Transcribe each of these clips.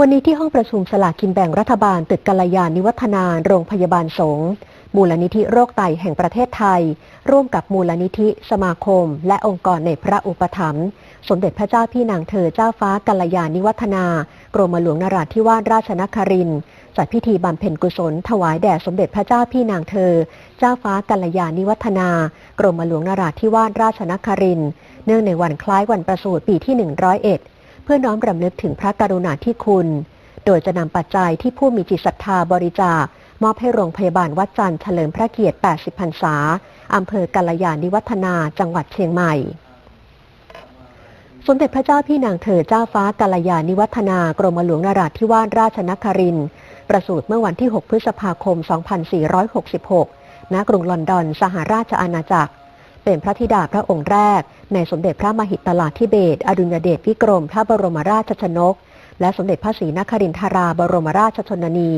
วันนี้ที่ห้องประชุมสลากกินแบ่งรัฐบาลตึกกัลยาณิวัฒนาโรงพยาบาลสงฆ์มูลนิธิโรคไตแห่งประเทศไทย ร่วมกับมูลนิธิ สมาคม และองค์กรในพระอุปถัมภ์สมเด็จพระเจ้าพี่นางเธอเจ้าฟ้ากัลยาณิวัฒนากรมหลวงนราธิวาสราชนครินทร์จัดพิธีบำเพ็ญกุศล ถวายแด่สมเด็จพระเจ้าพี่นางเธอ เจ้าฟ้ากัลยาณิวัฒนากรมหลวงนราธิวาสราชนครินทร์เนื่องในวันคล้ายวันประสูติปีที่ 101 เพื่อน้อมรำลึกถึงพระกรุณาธิคุณ โดยจะนำปัจจัยที่ผู้มีจิตศรัทธาบริจาคมอบให้โรงพยาบาลวัดจันทร์เฉลิมพระเกียรติ 80 พรรษา อำเภอกัลยาณิวัฒนา จังหวัดเชียงใหม่ สมเด็จพระเจ้าพี่นางเธอเจ้าฟ้ากัลยาณิวัฒนากรมหลวงนราธิวาสราชนครินทร์ประสูติเมื่อวันที่ 6 พฤษภาคม 2466 ณ กรุงลอนดอน สหราชอาณาจักร เป็นพระธิดาพระองค์แรก ในสมเด็จพระมหิตลาธิเบศอดุลยเดชวิกรมพระบรมราชชนก และสมเด็จพระศรีนครินทราบรมราชชนนี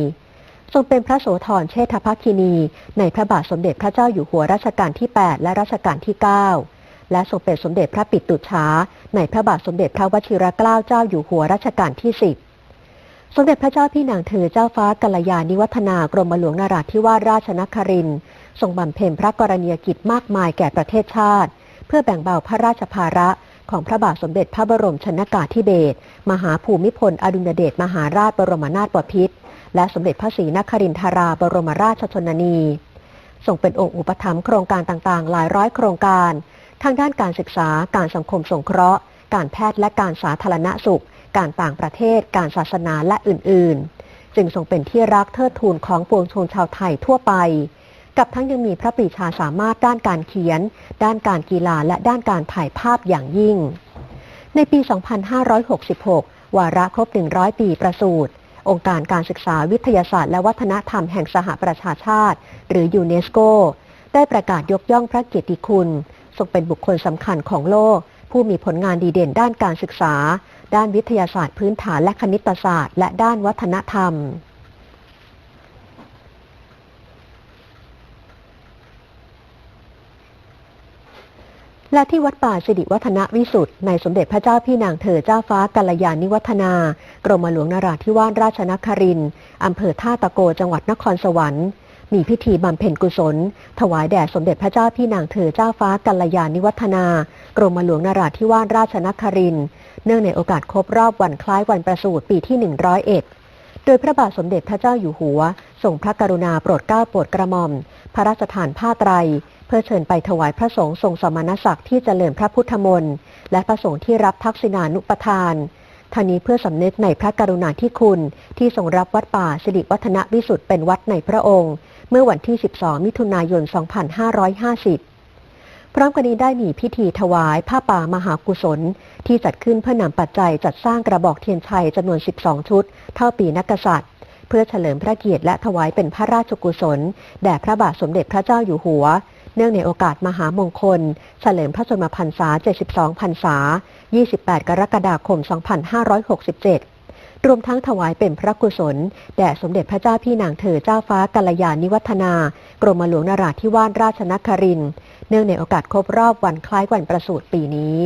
ทรงเป็นพระโสธรเชษฐภคินี ในพระบาทสมเด็จพระเจ้าอยู่หัวรัชกาลที่ 8 และรัชกาลที่ 9 และทรงเป็นสมเด็จพระปิตุฉาในพระบาทสมเด็จพระวชิรเกล้าเจ้าอยู่หัวรัชกาลที่ 10 สมเด็จพระเจ้าพี่นางเธอเจ้าฟ้ากัลยาณิวัฒนากรมหลวงนราธิวาสราชนครินทร์ทรงบำเพ็ญพระกรณียกิจมากมายแก่ประเทศชาติ เพื่อแบ่งเบาพระราชภาระของพระบาทสมเด็จพระบรมชนากาธิเบศรมหาภูมิพล อดุลยเดชมหาราชบรมนาถบพิตรและสมเด็จพระศรีนครินทราบรมราชชนนีทรงเป็นองค์อุปถัมภ์โครงการต่างๆ หลายร้อยโครงการ ทางด้านการศึกษา การสังคมสงเคราะห์ การแพทย์และการสาธารณสุข การต่างประเทศ การศาสนาและอื่นๆ จึงทรงเป็นที่รักเทิดทูนของปวงชนชาวไทยทั่วไป กับทั้งยังมีพระปรีชาสามารถด้านการเขียน ด้านการกีฬาและด้านการถ่ายภาพอย่างยิ่ง ในปี 2566 วาระครบ 100 ปีประสูติองค์การการศึกษาวิทยาศาสตร์และวัฒนธรรมแห่งสหประชาชาติ หรือยูเนสโก ได้ประกาศยกย่องพระเกียรติคุณทรงเป็นบุคคลสำคัญของโลก ผู้มีผลงานดีเด่นด้านการศึกษา ด้านวิทยาศาสตร์พื้นฐานและคณิตศาสตร์ และด้านวัฒนธรรมและที่วัดป่าสิริวัฒนวิสุทธ์ในสมเด็จพระเจ้าพี่นางเธอเจ้าฟ้ากัลยาณิวัฒนา กรมหลวงนราธิวาสราชนครินทร์อำเภอท่าตะโกจังหวัดนครสวรรค์ มีพิธีบำเพ็ญกุศล ถวายแด่สมเด็จพระเจ้าพี่นางเธอเจ้าฟ้ากัลยาณิวัฒนากรมหลวงนราธิวาสราชนคริน เนื่องในโอกาสครบรอบวันคล้ายวันประสูติปีที่ 101 โดยพระบาทสมเด็จพระเจ้าอยู่หัวทรงพระกรุณาโปรดเกล้าโปรดกระหม่อม พระราชทานผ้าไตร เพื่อเชิญไปถวายพระสงฆ์ทรงสมณศักดิ์ที่เจริญพระพุทธมนต์และพระสงฆ์ที่รับทักษิณานุปทาน ท่านี้เพื่อสำนึกในพระกรุณาธิคุณ ที่ทรงรับวัดป่าสิริวัฒนวิสุทธ์เป็นวัดในพระองค์ เมื่อวันที่ 12 มิถุนายน 2550 พร้อมกันนี้ได้มีพิธีถวายผ้าป่ามหากุศล ที่จัดขึ้นเพื่อนำปัจจัยจัดสร้างกระบอกเทียนชัยจำนวน 12 ชุด เท่าปีนักษัตริย์เพื่อเฉลิมพระเกียรติและถวายเป็นพระราชกุศล แด่พระบาทสมเด็จพระเจ้าอยู่หัว เนื่องในโอกาสมหามงคล เฉลิมพระชนมพรรษา 72 พรรษา 28 กรกฎาคม 2567 รวมทั้งถวายเป็นพระกุศล แด่สมเด็จพระเจ้าพี่นางเธอเจ้าฟ้ากัลยาณิวัฒนา กรมหลวงนราธิวาสราชนคริน เนื่องในโอกาสครบรอบวันคล้ายวันประสูติปีนี้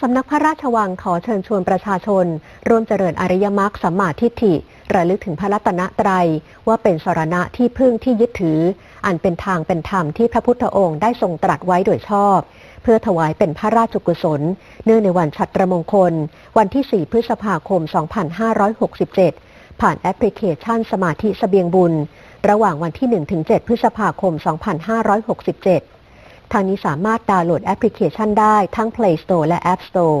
สำนักพระราชวังขอเชิญชวนประชาชน ร่วมเจริญอริยมรรคสัมมาทิฏฐิ ระลึกถึงพระรัตนตรัย ว่าเป็นสรณะที่พึ่งที่ยึดถือ อันเป็นทางเป็นธรรมที่พระพุทธองค์ได้ทรงตรัสไว้โดยชอบ เพื่อถวายเป็นพระราชกุศล เนื่องในวันฉัตรมงคล วันที่ 4 พฤษภาคม 2567 ผ่านแอปพลิเคชันสมาธิสเสบียงบุญ ระหว่างวันที่ 1-7 พฤษภาคม 2567 ทางนี้สามารถดาวน์โหลดแอปพลิเคชันได้ทั้ง Play Store และ App Store